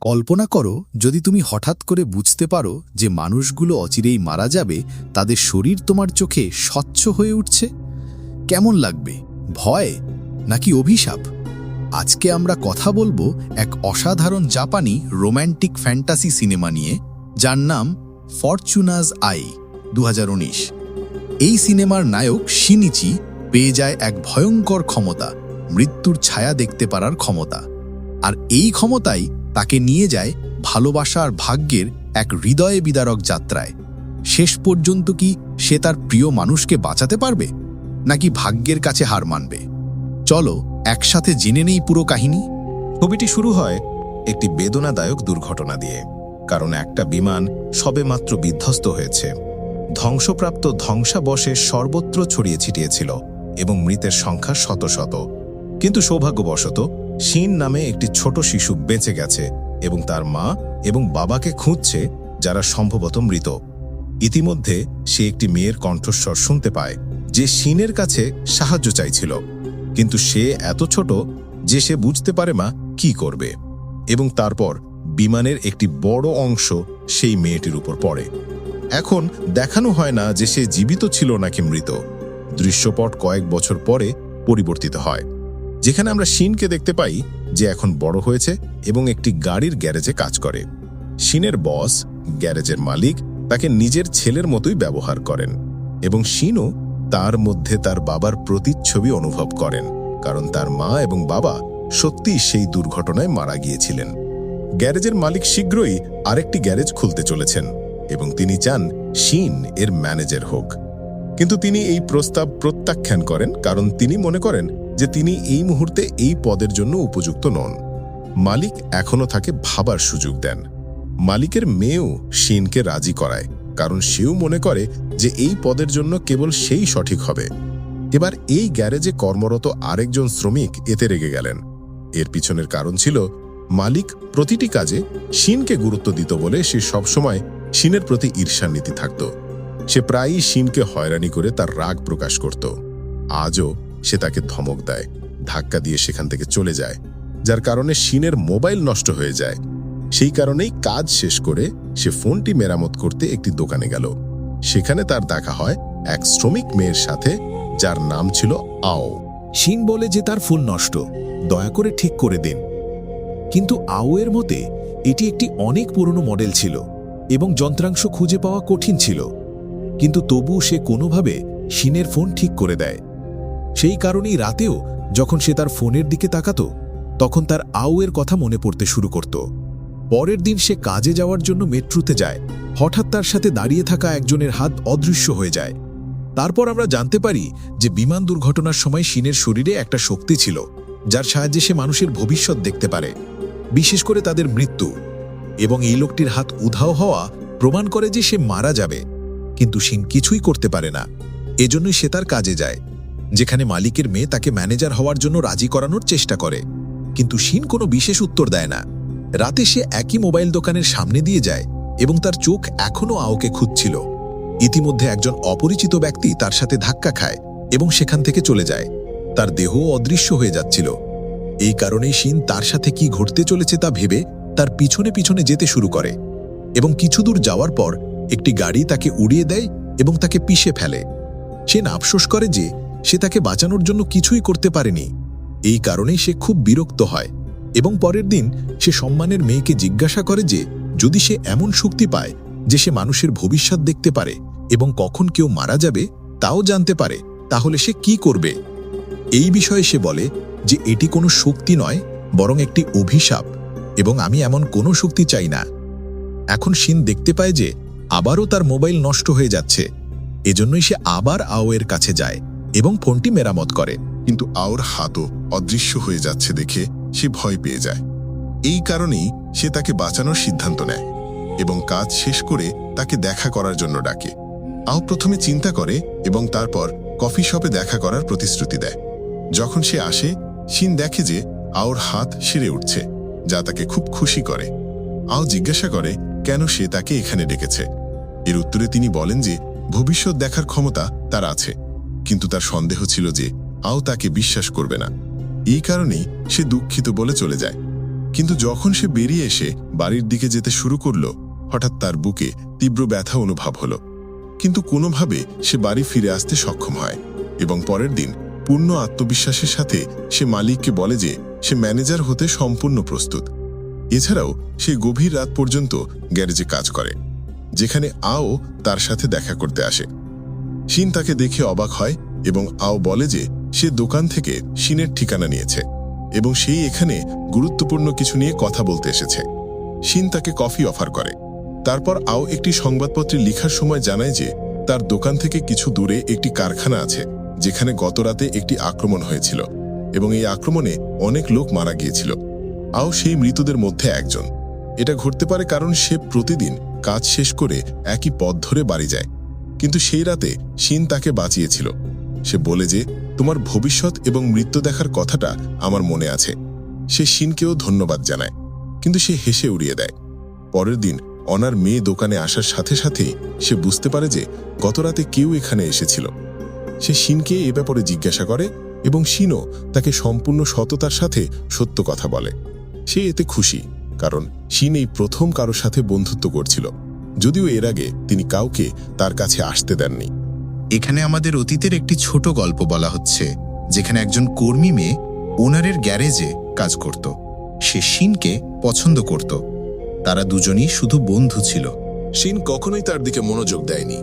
কল্পনা করো, যদি তুমি হঠাৎ করে বুঝতে পারো যে মানুষগুলো অচিরেই মারা যাবে, তাদের শরীর তোমার চোখে স্বচ্ছ হয়ে উঠছে? কেমন লাগবে? ভয়? নাকি অভিশাপ? আজকে আমরা কথা বলব এক অসাধারণ জাপানি রোম্যান্টিক ফ্যান্টাসি সিনেমা নিয়ে, যার নাম ফরচুনাজ আই দু হাজার উনিশ। এই সিনেমার নায়ক শিনিচি পেয়ে যায় এক ভয়ঙ্কর ক্ষমতা, মৃত্যুর ছায়া দেখতে পারার ক্ষমতা। আর এই ক্ষমতাই তাকে নিয়ে যায় ভালোবাসা আর ভাগ্যের এক হৃদয়ে বিদারক যাত্রায়। শেষ পর্যন্ত কি সে তার প্রিয় মানুষকে বাঁচাতে পারবে? নাকি ভাগ্যের কাছে হার মানবে? চলো একসাথে জেনে নেই পুরো কাহিনী। ছবিটি শুরু হয় একটি বেদনাদায়ক দুর্ঘটনা দিয়ে, কারণ একটা বিমান সবেমাত্র বিধ্বস্ত হয়েছে। ধ্বংসপ্রাপ্ত ধ্বংসাবশে সর্বত্র ছড়িয়ে ছিটিয়েছিল এবং মৃতের সংখ্যা শত শত। কিন্তু সৌভাগ্যবশত শিন নামে একটি ছোট শিশু বেঁচে গেছে এবং তার মা এবং বাবাকে খুঁজছে যারা সম্ভবত মৃত। ইতিমধ্যে সে একটি মেয়ের কণ্ঠস্বর শুনতে পায় যে শিনের কাছে সাহায্য চাইছিল। কিন্তু সে এত ছোট যে সে বুঝতে পারে মা কি করবে। এবং তারপর বিমানের একটি বড় অংশ সেই মেয়েটির উপর পড়ে। এখন দেখানো হয় না যে সে জীবিত ছিল নাকি মৃত। দৃশ্যপট কয়েক বছর পরে পরিবর্তিত হয়। যেখানে আমরা শিনকে দেখতে পাই যে এখন বড় হয়েছে এবং একটি গাড়ির গ্যারেজে কাজ করে। শিনের বস, গ্যারেজের মালিক, তাকে নিজের ছেলের মতোই ব্যবহার করেন এবং শিনও তার মধ্যে তার বাবার প্রতিচ্ছবি অনুভব করেন, কারণ তার মা এবং বাবা সত্যিই সেই দুর্ঘটনায় মারা গিয়েছিলেন। গ্যারেজের মালিক শীঘ্রই আরেকটি গ্যারেজ খুলতে চলেছেন এবং তিনি চান শিন এর ম্যানেজার হোক। কিন্তু তিনি এই প্রস্তাব প্রত্যাখ্যান করেন, কারণ তিনি মনে করেন যে তিনি এই মুহূর্তে এই পদের জন্য উপযুক্ত নন। মালিক এখনও তাকে ভাবার সুযোগ দেন। মালিকের মেয়েও শিনকে রাজি করায়, কারণ সেও মনে করে যে এই পদের জন্য কেবল সেই সঠিক হবে। এবার এই গ্যারেজে কর্মরত আরেকজন শ্রমিক এতে রেগে গেলেন। এর পিছনের কারণ ছিল, মালিক প্রতিটি কাজে শিনকে গুরুত্ব দিত বলে সে সবসময় শিনের প্রতি ঈর্ষান্বিতি থাকত। সে প্রায়ই শিনকে হয়রানি করে তার রাগ প্রকাশ করত। আজও সে তাকে ধমক দেয়, ধাক্কা দিয়ে সেখান থেকে চলে যায়, যার কারণে শিনের মোবাইল নষ্ট হয়ে যায়। সেই কারণেই কাজ শেষ করে সে ফোনটি মেরামত করতে একটি দোকানে গেল। সেখানে তার দেখা হয় এক শ্রমিক মেয়ের সাথে, যার নাম ছিল আও। শিন বলে যে তার ফোন নষ্ট, দয়া করে ঠিক করে দিন। কিন্তু আওয়ের মতে, এটি একটি অনেক পুরনো মডেল ছিল এবং যন্ত্রাংশ খুঁজে পাওয়া কঠিন ছিল। কিন্তু তবু সে কোনোভাবে শিনের ফোন ঠিক করে দেয়। সেই কারণেই রাতেও যখন সে তার ফোনের দিকে তাকাত, তখন তার আওয়ের কথা মনে পড়তে শুরু করত। পরের দিন সে কাজে যাওয়ার জন্য মেট্রোতে যায়। হঠাৎ তার সাথে দাঁড়িয়ে থাকা একজনের হাত অদৃশ্য হয়ে যায়। তারপর আমরা জানতে পারি যে বিমান দুর্ঘটনার সময় শিনের শরীরে একটা শক্তি ছিল, যার সাহায্যে সে মানুষের ভবিষ্যৎ দেখতে পারে, বিশেষ করে তাদের মৃত্যু। এবং এই লোকটির হাত উধাও হওয়া প্রমাণ করে যে সে মারা যাবে, কিন্তু শিন কিছুই করতে পারে না। এজন্যই সে তার কাজে যায়। যেখানে মালিকের মেয়ে তাকে ম্যানেজার হওয়ার জন্য রাজি করানোর চেষ্টা করে। কিন্তু শিন কোনো বিশেষ উত্তর দেয় না। রাতে সে একই মোবাইল দোকানের সামনে দিয়ে যায় এবং তার চোখ এখনও আওকে খুঁজছিল। ইতিমধ্যে একজন অপরিচিত ব্যক্তি তার সাথে ধাক্কা খায় এবং সেখান থেকে চলে যায়। তার দেহ অদৃশ্য হয়ে যাচ্ছিল। এই কারণেই শিন তার সাথে কি ঘটতে চলেছে তা ভেবে তার পিছনে পিছনে যেতে শুরু করে এবং কিছু দূর যাওয়ার পর একটি গাড়ি তাকে উড়িয়ে দেয় এবং তাকে পিষে ফেলে। সে আফসোস করে যে সে তাকে বাঁচানোর জন্য কিছুই করতে পারেনি। এই কারণেই সে খুব বিরক্ত হয় এবং পরের দিন সে সম্মানের মেয়েকে জিজ্ঞাসা করে যে, যদি সে এমন শক্তি পায় যে সে মানুষের ভবিষ্যৎ দেখতে পারে এবং কখন কেউ মারা যাবে তাও জানতে পারে, তাহলে সে কি করবে? এই বিষয়ে সে বলে যে, এটি কোনো শক্তি নয়, বরং একটি অভিশাপ এবং আমি এমন কোনো শক্তি চাই না। এখন শিন দেখতে পায় যে, আবারও তার মোবাইল নষ্ট হয়ে যাচ্ছে। এজন্যই সে আবার আওয়ের কাছে যায়। এবং ফোনটি মেরামত করে। কিন্তু আওর হাতও অদৃশ্য হয়ে যাচ্ছে দেখে সে ভয় পেয়ে যায়। এই কারণেই সে তাকে বাঁচানোর সিদ্ধান্ত নেয় এবং কাজ শেষ করে তাকে দেখা করার জন্য ডাকে। আও প্রথমে চিন্তা করে এবং তারপর কফি শপে দেখা করার প্রতিশ্রুতি দেয়। যখন সে আসে, শিন দেখে যে আওর হাত সেরে উঠছে, যা তাকে খুব খুশি করে। আও জিজ্ঞাসা করে, কেন সে তাকে এখানে ডেকেছে? এর উত্তরে তিনি বলেন যে, ভবিষ্যৎ দেখার ক্ষমতা তার আছে। কিন্তু তার সন্দেহ ছিল যে আও তাকে বিশ্বাস করবে না। এই কারণেই সে দুঃখিত বলে চলে যায়। কিন্তু যখন সে বেরিয়ে এসে বাড়ির দিকে যেতে শুরু করল, হঠাৎ তার বুকে তীব্র ব্যথা অনুভব হলো। কিন্তু কোনোভাবে সে বাড়ি ফিরে আসতে সক্ষম হয় এবং পরের দিন পূর্ণ আত্মবিশ্বাসের সাথে সে মালিককে বলে যে সে ম্যানেজার হতে সম্পূর্ণ প্রস্তুত। এছাড়াও সে গভীর রাত পর্যন্ত গ্যারেজে কাজ করে, যেখানে আও তার সাথে দেখা করতে আসে। শিন তাকে দেখে অবাক হয় এবং আও বলে যে সে দোকান থেকে শিনের ঠিকানা নিয়েছে এবং সেই এখানে গুরুত্বপূর্ণ কিছু নিয়ে কথা বলতে এসেছে। শিন তাকে কফি অফার করে। তারপর আও একটি সংবাদপত্রে লিখার সময় জানায় যে তার দোকান থেকে কিছু দূরে একটি কারখানা আছে, যেখানে গতরাতে একটি আক্রমণ হয়েছিল এবং এই আক্রমণে অনেক লোক মারা গিয়েছিল। আও সেই মৃতদের মধ্যে একজন। এটা ঘটতে পারে কারণ সে প্রতিদিন কাজ শেষ করে একই পথ ধরে বাড়ি যায়। কিন্তু সেই রাতে শিন তাকে বাঁচিয়েছিল। সে বলে যে, তোমার ভবিষ্যৎ এবং মৃত্যু দেখার কথাটা আমার মনে আছে সে শিনকেও ধন্যবাদ জানায়, কিন্তু সে হেসে উড়িয়ে দেয়। পরের দিন অনার মেয়ে দোকানে আসার সাথে সাথেই সে বুঝতে পারে যে, গতরাতে কেউ এখানে এসেছিল। সে শিনকে এ ব্যাপারে জিজ্ঞাসা করে এবং শিনও তাকে সম্পূর্ণ সততার সাথে সত্য কথা বলে। সে এতে খুশি, কারণ শিন এই প্রথম কারোর সাথে বন্ধুত্ব করছিল। যদিও এর আগে তিনি কাউকে তার কাছে আসতে দেননি। এখানে আমাদের অতীতের একটি ছোট গল্প বলা হচ্ছে, যেখানে একজন কর্মী মেয়ে ওনারের গ্যারেজে কাজ করত। সে শিনকে পছন্দ করত। তারা দুজনই শুধু বন্ধু ছিল। শিন কখনোই তার দিকে মনোযোগ দেয়নি।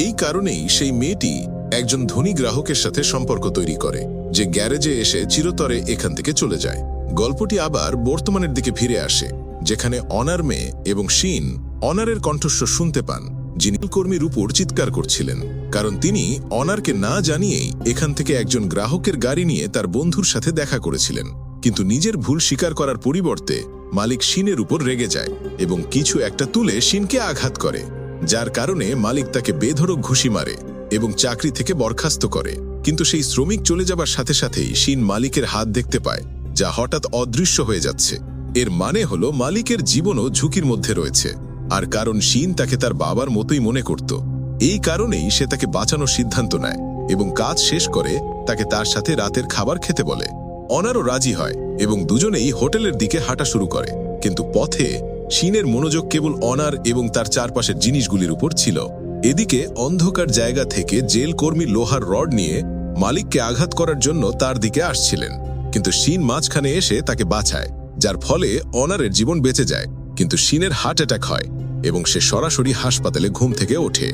এই কারণেই সেই মেয়েটি একজন ধনী গ্রাহকের সাথে সম্পর্ক তৈরি করে, যে গ্যারেজে এসে চিরতরে এখান থেকে চলে যায়। গল্পটি আবার বর্তমানের দিকে ফিরে আসে, যেখানে অনার মেয়ে এবং শিন অনারের কণ্ঠস্বর শুনতে পান, যিনি কর্মীর উপর চিৎকার করছিলেন, কারণ তিনি অনারকে না জানিয়েই এখান থেকে একজন গ্রাহকের গাড়ি নিয়ে তার বন্ধুর সাথে দেখা করেছিলেন। কিন্তু নিজের ভুল স্বীকার করার পরিবর্তে মালিক শিনের উপর রেগে যায় এবং কিছু একটা তুলে শিনকে আঘাত করে, যার কারণে মালিক তাকে বেধড়ক ঘুষি মারে এবং চাকরি থেকে বরখাস্ত করে। কিন্তু সেই শ্রমিক চলে যাবার সাথে সাথেই শিন মালিকের হাত দেখতে পায়, যা হঠাৎ অদৃশ্য হয়ে যাচ্ছে। এর মানে হলো মালিকের জীবনও ঝুঁকির মধ্যে রয়েছে। আর কারণ শিন তাকে তার বাবার মতোই মনে করত। এই কারণেই সে তাকে বাঁচানোর সিদ্ধান্ত নেয় এবং কাজ শেষ করে তাকে তার সাথে রাতের খাবার খেতে বলে। অনারও রাজি হয় এবং দুজনেই হোটেলের দিকে হাঁটা শুরু করে। কিন্তু পথে শিনের মনোযোগ কেবল অনার এবং তার চারপাশের জিনিসগুলির উপর ছিল। এদিকে অন্ধকার জায়গা থেকে জেল কর্মী লোহার রড নিয়ে মালিককে আঘাত করার জন্য তার দিকে আসছিলেন। কিন্তু শিন মাঝখানে এসে তাকে বাঁচায়, যার ফলে অনারের জীবন বেঁচে যায়। কিন্তু শিনের হার্ট অ্যাটাক হয়। এবং সে সরাসরি হাসপাতালে ঘুম থেকে ওঠে,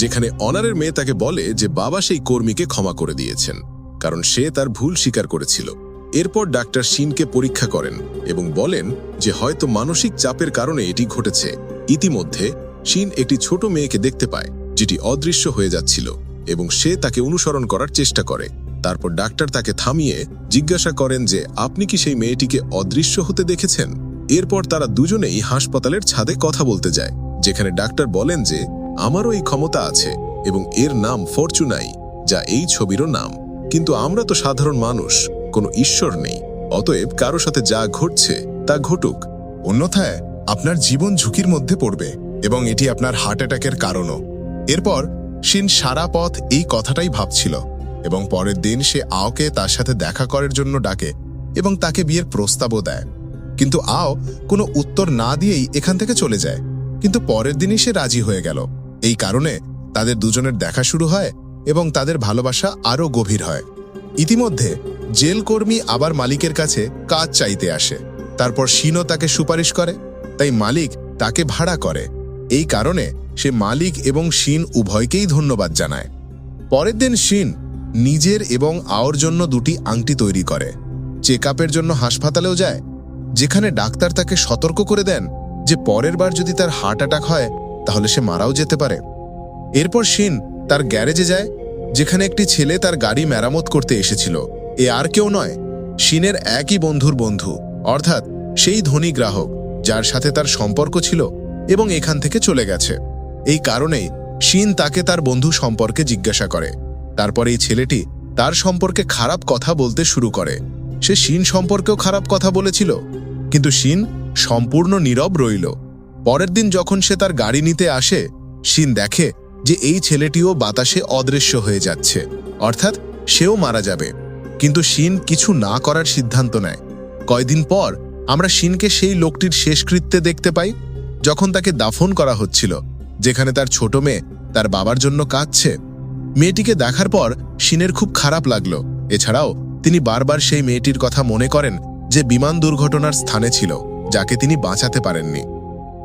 যেখানে অনারের মেয়ে তাকে বলে যে বাবা সেই কর্মীকে ক্ষমা করে দিয়েছেন, কারণ সে তার ভুল স্বীকার করেছিল। এরপর ডাক্তার শিনকে পরীক্ষা করেন এবং বলেন যে হয়তো মানসিক চাপের কারণে এটি ঘটেছে। ইতিমধ্যে শিন একটি ছোট মেয়েকে দেখতে পায়, যেটি অদৃশ্য হয়ে যাচ্ছিল এবং সে তাকে অনুসরণ করার চেষ্টা করে। তারপর ডাক্তার তাকে থামিয়ে জিজ্ঞাসা করেন যে, আপনি কি সেই মেয়েটিকে অদৃশ্য হতে দেখেছেন? এরপর তারা দুজনেই হাসপাতালের ছাদে কথা বলতে যায়, যেখানে ডাক্তার বলেন যে, আমারও এই ক্ষমতা আছে এবং এর নাম ফরচুনাই, যা এই ছবিরও নাম। কিন্তু আমরা তো সাধারণ মানুষ, কোনো ঈশ্বর নেই। অতএব কারও সাথে যা ঘটছে, তা ঘটুক। অন্যথায়, আপনার জীবন ঝুঁকির মধ্যে পড়বে এবং এটি আপনার হার্ট অ্যাটাকের কারণও। এরপর, শিন সারা পথ এই কথাটাই ভাবছিল এবং পরের দিন সে আওকে তার সাথে দেখা করার জন্য ডাকে এবং তাকে বিয়ের প্রস্তাবও দেয়। কিন্তু আও কোনো উত্তর না দিয়েই এখান থেকে চলে যায়। কিন্তু পরের দিনই সে রাজি হয়ে গেল। এই কারণে তাদের দুজনের দেখা শুরু হয় এবং তাদের ভালোবাসা আরও গভীর হয়। ইতিমধ্যে জেল কর্মী আবার মালিকের কাছে কাজ চাইতে আসে। তারপর শিনও তাকে সুপারিশ করে, তাই মালিক তাকে ভাড়া করে। এই কারণে সে মালিক এবং শিন উভয়কেই ধন্যবাদ জানায়। পরের দিন শিন নিজের এবং আওর জন্য দুটি আংটি তৈরি করে। চেক জন্য হাসপাতালেও যায় যেখানে ডাক্তার তাকে সতর্ক করে দেন যে পরের বার যদি তার হার্ট অ্যাটাক হয়, তাহলে সে মারাও যেতে পারে। এরপর শিন তার গ্যারেজে যায়, যেখানে একটি ছেলে তার গাড়ি মেরামত করতে এসেছিল। এ আর কেউ নয়, শিনের একই বন্ধুর বন্ধু। অর্থাৎ সেই ধনী গ্রাহক, যার সাথে তার সম্পর্ক ছিল এবং এখান থেকে চলে গেছে। এই কারণেই শিন তাকে তার বন্ধু সম্পর্কে জিজ্ঞাসা করে। তারপর এই ছেলেটি তার সম্পর্কে খারাপ কথা বলতে শুরু করে। সে শিন সম্পর্কেও খারাপ কথা বলেছিল। কিন্তু শিন সম্পূর্ণ নীরব রইল। পরের দিন যখন সে তার গাড়ি নিতে আসে, শিন দেখে যে এই ছেলেটিও বাতাসে অদৃশ্য হয়ে যাচ্ছে। অর্থাৎ সেও মারা যাবে। কিন্তু শিন কিছু না করার সিদ্ধান্ত নেয়। কয়দিন পর আমরা শিনকে সেই লোকটির শেষকৃত্যে দেখতে পাই, যখন তাকে দাফন করা হচ্ছিল, যেখানে তার ছোট মেয়ে তার বাবার জন্য কাঁদছে। মেয়েটিকে দেখার পর শিনের খুব খারাপ লাগল। এছাড়াও তিনি বারবার সেই মেয়েটির কথা মনে করেন যে বিমান দুর্ঘটনার স্থানে ছিল, যাকে তিনি বাঁচাতে পারেননি।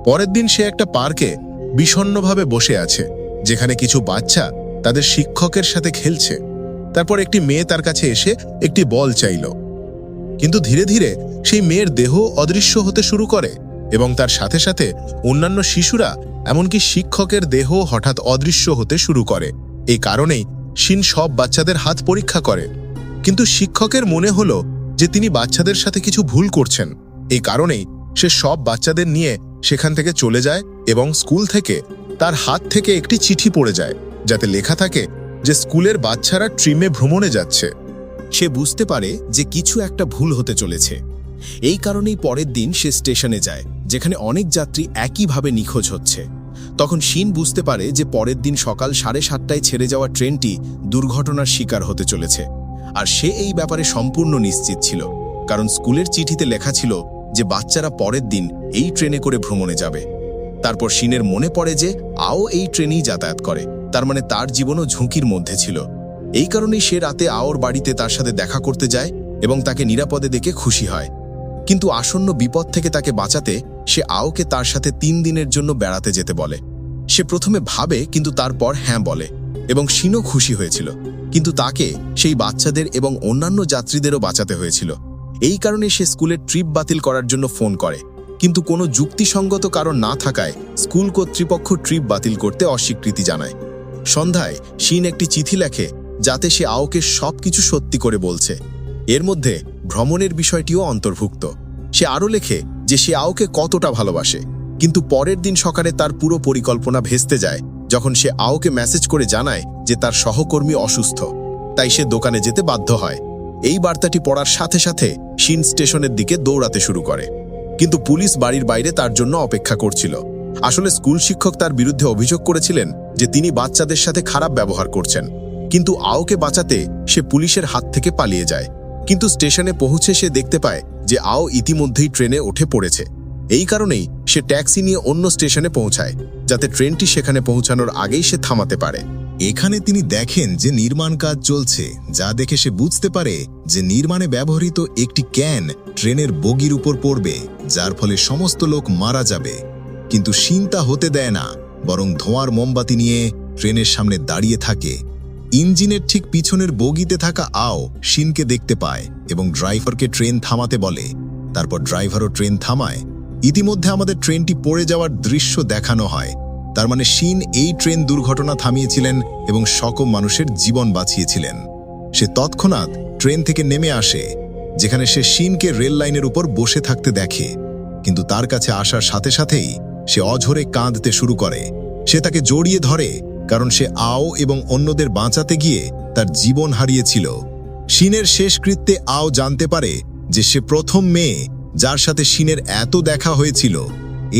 পরের দিন সে একটা পার্কে বিষণ্ণভাবে বসে আছে, যেখানে কিছু বাচ্চা তাদের শিক্ষকের সাথে খেলছে। তারপর একটি মেয়ে তার কাছে এসে একটি বল চাইল। কিন্তু ধীরে ধীরে সেই মেয়ের দেহ অদৃশ্য হতে শুরু করে এবং তার সাথে সাথে অন্যান্য শিশুরা, এমনকি শিক্ষকের দেহ হঠাৎ অদৃশ্য হতে শুরু করে। এই কারণেই শিন সব বাচ্চাদের হাত পরীক্ষা করে। কিন্তু শিক্ষকের মনে হলো যে তিনি বাচ্চাদের সাথে কিছু ভুল করছেন। এই কারণেই সে সব বাচ্চাদের নিয়ে সেখান থেকে চলে যায় এবং স্কুল থেকে তার হাত থেকে একটি চিঠি পড়ে যায়, যাতে লেখা থাকে যে স্কুলের বাচ্চারা ট্রিমে ভ্রমণে যাচ্ছে। সে বুঝতে পারে যে কিছু একটা ভুল হতে চলেছে। এই কারণেই পরের দিন সে স্টেশনে যায়, যেখানে অনেক যাত্রী একইভাবে নিখোঁজ হচ্ছে। তখন শিন বুঝতে পারে যে পরের দিন সকাল সাড়ে সাতটায় ছেড়ে যাওয়া ট্রেনটি দুর্ঘটনার শিকার হতে চলেছে। আর সে এই ব্যাপারে সম্পূর্ণ নিশ্চিত ছিল, কারণ স্কুলের চিঠিতে লেখা ছিল যে বাচ্চারা পরের দিন এই ট্রেনে করে ভ্রমণে যাবে। তারপর শিনের মনে পড়ে যে আও এই ট্রেনেই যাতায়াত করে, তার মানে তার জীবনও ঝুঁকির মধ্যে ছিল। এই কারণেই সে রাতে আওর বাড়িতে তার সাথে দেখা করতে যায় এবং তাকে নিরাপদে দেখে খুশি হয়। কিন্তু আসন্ন বিপদ থেকে তাকে বাঁচাতে সে আওকে তার সাথে তিন দিনের জন্য বেড়াতে যেতে বলে। সে প্রথমে ভাবে, কিন্তু তারপর হ্যাঁ বলে এবং শিনও খুশি হয়েছিল। কিন্তু তাকে সেই বাচ্চাদের এবং অন্যান্য যাত্রীদেরও বাঁচাতে হয়েছিল। এই কারণে সে স্কুলের ট্রিপ বাতিল করার জন্য ফোন করে। কিন্তু কোনো যুক্তিসঙ্গত কারণ না থাকায় স্কুল কর্তৃপক্ষ ট্রিপ বাতিল করতে অস্বীকৃতি জানায়। সন্ধ্যায় শিন একটি চিঠি লেখে যাতে সে আওকে সবকিছু সত্যি করে বলছে। এর মধ্যে ভ্রমণের বিষয়টিও অন্তর্ভুক্ত। সে আরও লেখে যে সে আওকে কতটা ভালোবাসে। কিন্তু পরের দিন সকালে তার পুরো পরিকল্পনা ভেস্তে যায়। যখন সে আওকে মেসেজ করে জানায় যে তার সহকর্মী অসুস্থ, তাই সে দোকানে যেতে বাধ্য হয়। এই বার্তাটি পড়ার সাথে সাথে শিন স্টেশনের দিকে দৌড়াতে শুরু করে। কিন্তু পুলিশ বাড়ির বাইরে তার জন্য অপেক্ষা করছিল। আসলে স্কুল শিক্ষক তার বিরুদ্ধে অভিযোগ করেছিলেন যে তিনি বাচ্চাদের সাথে খারাপ ব্যবহার করছেন। কিন্তু আওকে বাঁচাতে সে পুলিশের হাত থেকে পালিয়ে যায়। কিন্তু স্টেশনে পৌঁছে সে দেখতে পায় যে আও ইতিমধ্যেই ট্রেনে উঠে পড়েছে। এই কারণেই সে ট্যাক্সি নিয়ে অন্য স্টেশনে পৌঁছায়, যাতে ট্রেনটি সেখানে পৌঁছানোর আগেই সে থামাতে পারে। এখানে তিনি দেখেন যে নির্মাণ কাজ চলছে, যা দেখে সে বুঝতে পারে যে নির্মাণে ব্যবহৃত একটি ক্যান ট্রেনের বগির উপর পড়বে, যার ফলে সমস্ত লোক মারা যাবে। কিন্তু শিন তা হতে দেয় না, বরং ধোঁয়ার মোমবাতি নিয়ে ট্রেনের সামনে দাঁড়িয়ে থাকে। ইঞ্জিনের ঠিক পিছনের বগিতে থাকা আও শিনকে দেখতে পায় এবং ড্রাইভারকে ট্রেন থামাতে বলে। তারপর ড্রাইভারও ট্রেন থামায় ইতিমধ্যে আমাদের ট্রেনটি পড়ে যাওয়ার দৃশ্য দেখানো হয়। তার মানে শিন এই ট্রেন দুর্ঘটনা থামিয়েছিলেন এবং সকম মানুষের জীবন বাঁচিয়েছিলেন। সে তৎক্ষণাৎ ট্রেন থেকে নেমে আসে, যেখানে সে শিনকে রেল লাইনের উপর বসে থাকতে দেখে। কিন্তু তার কাছে আসার সাথে সাথেই সে অঝরে কাঁদতে শুরু করে। সে তাকে জড়িয়ে ধরে, কারণ সে আও এবং অন্যদের বাঁচাতে গিয়ে তার জীবন হারিয়েছিল। শিনের শেষকৃত্যে আও জানতে পারে যে সে প্রথম মেয়ে যার সাথে শিনের এত দেখা হয়েছিল,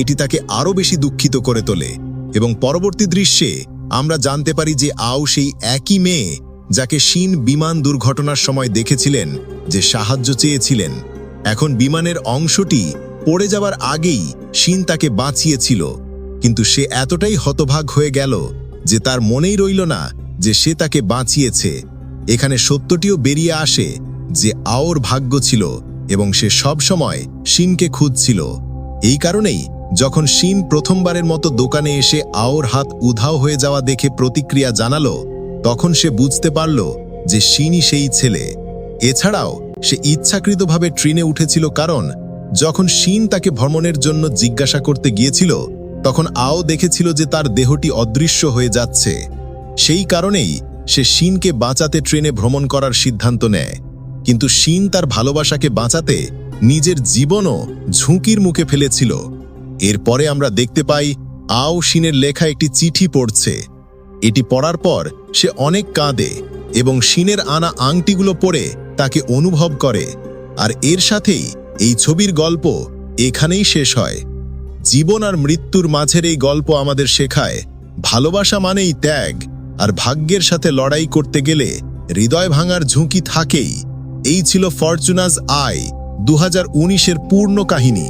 এটি তাকে আরও বেশি দুঃখিত করে তোলে এবং পরবর্তী দৃশ্যে আমরা জানতে পারি যে আও সেই একই মেয়ে যাকে শিন বিমান দুর্ঘটনার সময় দেখেছিলেন যে সাহায্য চেয়েছিলেন। এখন বিমানের অংশটি পড়ে যাওয়ার আগেই শিন তাকে বাঁচিয়েছিল, কিন্তু সে এতটাই হতভাগ হয়ে গেল যে তার মনেই রইল না যে সে তাকে বাঁচিয়েছে। এখানে সত্যটিও বেরিয়ে আসে যে আওর ভাগ্য ছিল এবং সে সব সময় শিনকে খুঁজছিল। এই কারণেই যখন শিন প্রথমবারের মতো দোকানে এসে আওর হাত উধাও হয়ে যাওয়া দেখে প্রতিক্রিয়া জানালো, তখন সে বুঝতে পারল যে শিনই সেই ছেলে। এছাড়াও সে ইচ্ছাকৃতভাবে ট্রেনে উঠেছিল কারণ যখন শিন তাকে ভ্রমণের জন্য জিজ্ঞাসা করতে গিয়েছিল, তখন আও দেখেছিল যে তার দেহটি অদৃশ্য হয়ে যাচ্ছে। সেই কারণেই সে শিনকে বাঁচাতে ট্রেনে ভ্রমণ করার সিদ্ধান্ত নেয়। কিন্তু শিন তার ভালোবাসাকে বাঁচাতে নিজের জীবনও ঝুঁকির মুখে ফেলেছিল। এরপরে আমরা দেখতে পাই আও শিনের লেখা একটি চিঠি পড়ছে। এটি পড়ার পর সে অনেক কাঁদে এবং শিনের আনা আংটিগুলো পড়ে তাকে অনুভব করে। আর এর সাথেই এই ছবির গল্প এখানেই শেষ হয়। জীবন আর মৃত্যুর মাঝের এই গল্প আমাদের শেখায়, ভালোবাসা মানেই ত্যাগ আর ভাগ্যের সাথে লড়াই করতে গেলে হৃদয় ভাঙার ঝুঁকি থাকেই। এই ছিল ফরচুনাস আই দু হাজার পূর্ণ কাহিনী।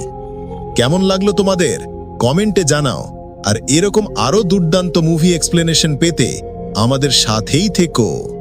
কেমন লাগল তোমাদের? কমেন্টে জানাও। আর এরকম আরও দুর্দান্ত মুভি এক্সপ্লেনেশন পেতে আমাদের সাথেই থেকো।